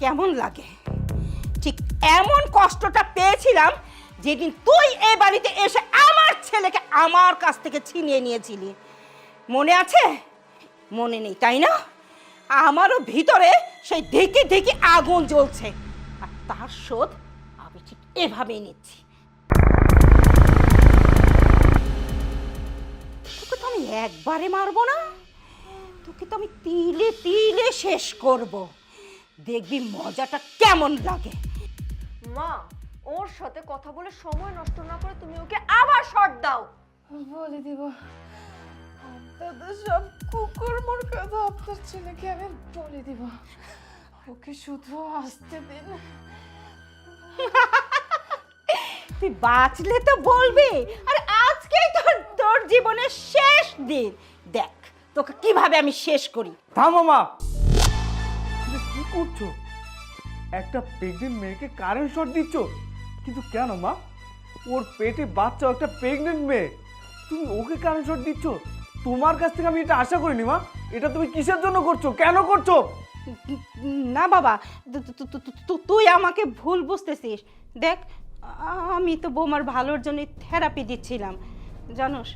কেমন লাগে? ঠিক এমন কষ্টটা পেয়েছিলাম যেদিন তুই এ বাড়িতে এসে আমার ছেলেকে আমার কাছ থেকে ছিনিয়ে নিয়েছিলি। মনে আছে? মনে নেই, তাই না? আমারও ভিতরে সেই ঢেকে ঢেকে আগুন জ্বলছে। তার শোধ আমি ঠিক এভাবেই নিচ্ছি। তোকে তো আমি একবারে মারবো না। তোকে তো আমি তিলে তিলে শেষ করব। দেখবি মজাটা কেমন লাগে। মা ওর সাথে কথা বলে সময় নষ্ট না করে তুমি ওকে আবার শর্ট দাও। বলে দিব। আপনাদের সব কুকুর মোর কথা আপনার ছেলেকে আমি বলে দিব। ওকে শুধু আসতে দিন তুই বাঁচলে তো বলবি। আর আজকেই তোর তোর জীবনের শেষ দিন। দেখ তোকে কীভাবে আমি শেষ করি। থামো মা। তুমি কি করছ? একটা প্রেগনেন্ট মেয়েকে কারেন্ট শট দিচ্ছ? কিন্তু কেন মা? ওর পেটে বাচ্চা একটা প্রেগনেন্ট মেয়ে। তুমি ওকে কারেন্ট শট দিচ্ছ? তোমার কাছ থেকে আমি এটা আশা করিনি মা। এটা তুমি কিসের জন্য করছ? কেন করছ? না বাবা তুই আমাকে ভুল বুঝতেছিস। দেখ, আমি তো বৌমার ভালোর জন্য থেরাপি দিচ্ছিলাম। জানোস,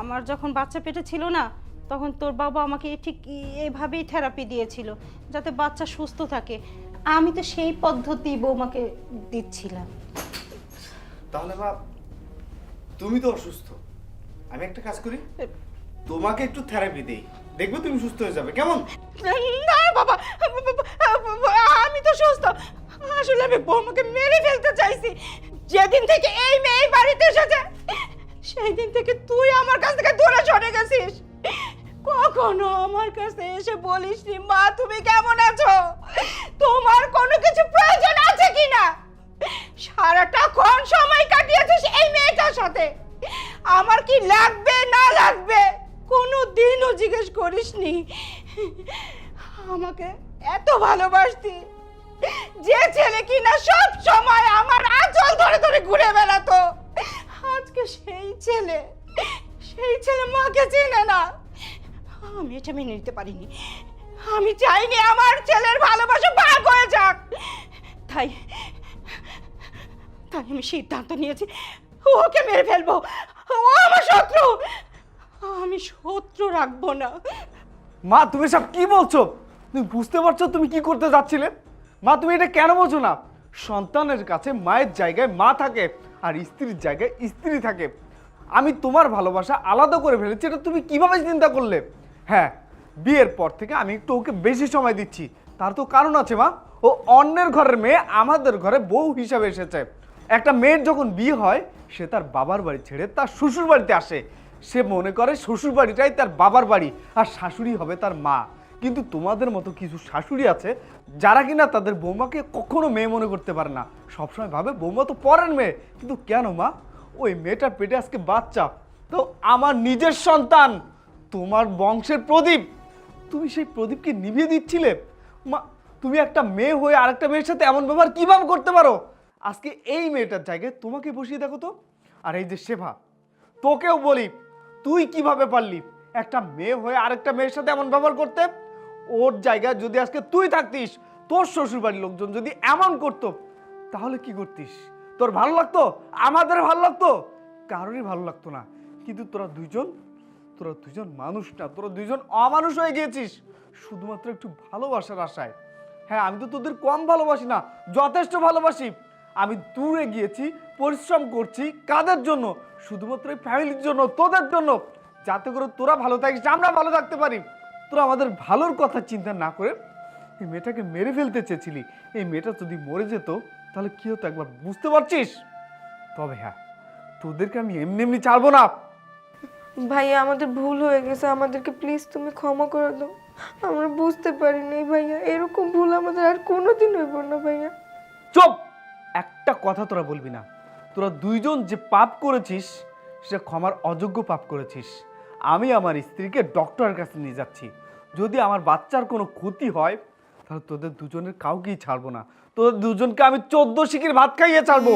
আমার যখন বাচ্চা পেটে ছিল না, তখন তোর বাবা আমাকে ঠিক এভাবেই থেরাপি দিয়েছিল, যাতে বাচ্চা সুস্থ থাকে। আমি তো সেই পদ্ধতি বৌমাকে দিচ্ছিলাম। তাহলে মা তুমি তো অসুস্থ। আমি একটা কাজ করি, তোমাকে একটু থেরাপি দেই। দেখবে তুমি সুস্থ হয়ে যাবে। কেমন? না বাবা, আমি তো সুস্থ। আসলে আমি বৌমাকে মেরে ফেলতে চাইছি। যেদিন থেকে এই মেয়ে বাড়িতে এসেছে সেই দিন থেকে তুই আমার কাছ থেকে দূরে সরে গেছিস। কখনো আমার কাছে এসে বলিস নি, মা, তুমি কেমন আছো? তোমার কোনো কিছু প্রয়োজন আছে কিনা? সারাটা কোন সময় কাটিয়েছিস এই মেয়েটার সাথে। আমার কি লাগবে, না লাগবে? দিনও জিজ্ঞেস করিসনি। আমাকে এত ভালোবাসতি। যে ছেলে কিনা সব সময় আমার আঁচল ধরে ধরে ঘুরে বেড়াতো। আজকে সেই ছেলে সেই ছেলে মাকে চেনে না। আমি এটা মেনে নিতে পারিনি। আমি চাইনি আমার ছেলের ভালোবাসা ভাগ হয়ে যাক। তাই তাই আমি সিদ্ধান্ত নিয়েছি, ওকে মেরে ফেলব। ও আমার শত্রু। আমি শত্রু রাখব না। মা, তুমি সব কি বলছো? তুমি বুঝতে পারছ তুমি কি করতে যাচ্ছিলে? মা, তুমি এটা কেন বোঝো না? সন্তানের কাছে মায়ের জায়গায় মা থাকে আর স্ত্রীর জায়গায় স্ত্রী থাকে। আমি তোমার ভালোবাসা আলাদা করে ফেলেছি, এটা তুমি কীভাবে চিন্তা করলে? হ্যাঁ বিয়ের পর থেকে আমি একটু ওকে বেশি সময় দিচ্ছি। তার তো কারণ আছে, মা। ও অন্যের ঘরের মেয়ে, আমাদের ঘরে বউ হিসাবে এসেছে। একটা মেয়ের যখন বিয়ে হয়, সে তার বাবার বাড়ি ছেড়ে তার শ্বশুর বাড়িতে আসে। সে মনে করে শ্বশুর বাড়িটাই তার বাবার বাড়ি, আর শাশুড়ি হবে তার মা। কিন্তু তোমাদের মতো কিছু শাশুড়ি আছে, যারা কিনা তাদের বৌমাকে কখনো মেয়ে মনে করতে পারে না। সবসময় ভাবে, বৌমা তো পরের মেয়ে, কিন্তু কেন মা? ওই মেয়েটার পেটে আজকে বাচ্চা, তো আমার নিজের সন্তান, তোমার বংশের প্রদীপ। তুমি সেই প্রদীপকে নিভিয়ে দিচ্ছিলে? মা, তুমি একটা মেয়ে হয়ে আরেকটা মেয়ের সাথে এমন ব্যবহার কীভাবে করতে পারো? আজকে এই মেয়েটার জায়গায় তোমাকে বসিয়ে দেখো তো। আর এই যে সেবা তোকেও বলি তুই কীভাবে পারলি? একটা মেয়ে হয়ে আরেকটা মেয়ের সাথে এমন ব্যবহার করতে? ওর জায়গায় যদি আজকে তুই থাকতিস, তোর শ্বশুর বাড়ির লোকজন যদি এমন করতো, তাহলে কি করতিস? তোর ভালো লাগতো? আমাদের ভালো লাগতো? কারোরই ভালো লাগতো না। কিন্তু তোরা দুজন তোরা দুজন মানুষ না, তোরা দুজন অমানুষ হয়ে গিয়েছিস। শুধুমাত্র একটু ভালোবাসার আশায়। হ্যাঁ আমি তো তোদের কম ভালোবাসি না, যথেষ্ট ভালোবাসি। আমি দূরে গিয়েছি পরিশ্রম করছি কাদের জন্য? শুধুমাত্র এই ফ্যামিলির জন্য তোদের জন্য। যাতে করে তোরা ভালো থাকিস আমরা ভালো থাকতে পারি। তোরা আমাদের ভালোর কথা চিন্তা না করে এই মেয়েটাকে মেরে ফেলতে চেয়েছিলি। এই মেয়েটা যদি মরে যেত তাহলে কী হতো একবার বুঝতে পারছিস? তবে হ্যাঁ তোদেরকে আমি এমনি এমনি ছাড়বো না। ভাইয়া আমাদের ভুল হয়ে গেছে। আমাদেরকে প্লিজ তুমি ক্ষমা করে দাও। আমরা বুঝতে পারিনি ভাইয়া এরকম ভুল আমাদের আর কোনোদিন হইব না ভাইয়া। চুপ! কথা তোরা বলবি না। তোরা দুইজন যে পাপ করেছিস, সে ক্ষমার অযোগ্য পাপ করেছিস। আমি আমার স্ত্রীকে ডক্টরের কাছে নিয়ে যাচ্ছি। যদি আমার বাচ্চার কোনো ক্ষতি হয়, তাহলে তোদের দুজনের কাউকেই ছাড়বো না। তোদের দুজনকে আমি চোদ্দ শিখির ভাত খাইয়ে ছাড়বো।